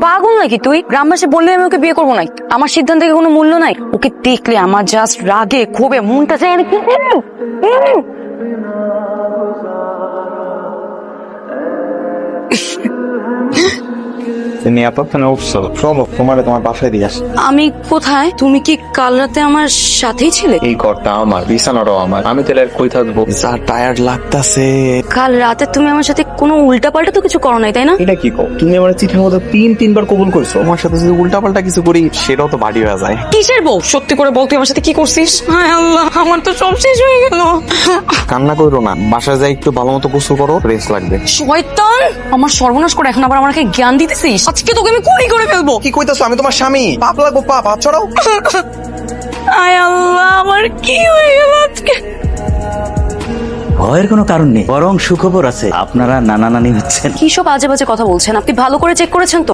পাগল নাকি তুই? গ্রামবাসী বললে আমি ওকে বিয়ে করব না আমার সিদ্ধান্তে কোনো মূল্য নাই। ওকে দেখলে আমার জাস্ট রাগে, ক্ষোভে, মনটা চাই চলো তোমার তোমার বাসায় দিয়ে আসি। আমি কোথায়? তুমি কি কাল রাতে আমার সাথেই ছিলে? এই ঘরটা আমার বিছানাটাও আমার। আমি তাহলে আর কই থাকব? যা টায়ার্ড লাগতাছে। কাল রাতে তুমি আমার সাথে কোনো উল্টা পাল্টা তো কিছু করো নাই তাই না? এটা কি কও? তুমি আমার চিঠির মধ্যে তিন তিনবার কবুল করছ। তোমার সাথে যদি উল্টাপাল্টা কিছু করি সেটাও তো বাড়ি হয়ে যায়। কিসের বউ? সত্যি করে বল তুই আমার সাথে কি করছিস? হায় আল্লাহ আমার তো সব শেষ হয়ে গেল। কান্না করো না। বাসায় যাই একটু ভালো মতো গোসল করো রেস্ট লাগবে। শয়তান! আমার সর্বনাশ করে এখন আবার আমাকে জ্ঞান দিতেছিস? আজকে তোকে আমি কুড়ি করে ফেলব। কি কইতাছো? আমি তোমার স্বামী। পাপ লাগবো পাপ। হাত ছড়াও আয় আল্লাহ আমার কি হয়ে গেল আজকে? ভয়ের কোনো কারণ নেই বরং সুখবর আছে। আপনারা নানা নানি হচ্ছেন। কি সব আজে বাজে কথা বলছেন? আপনি ভালো করে চেক করেছেন তো?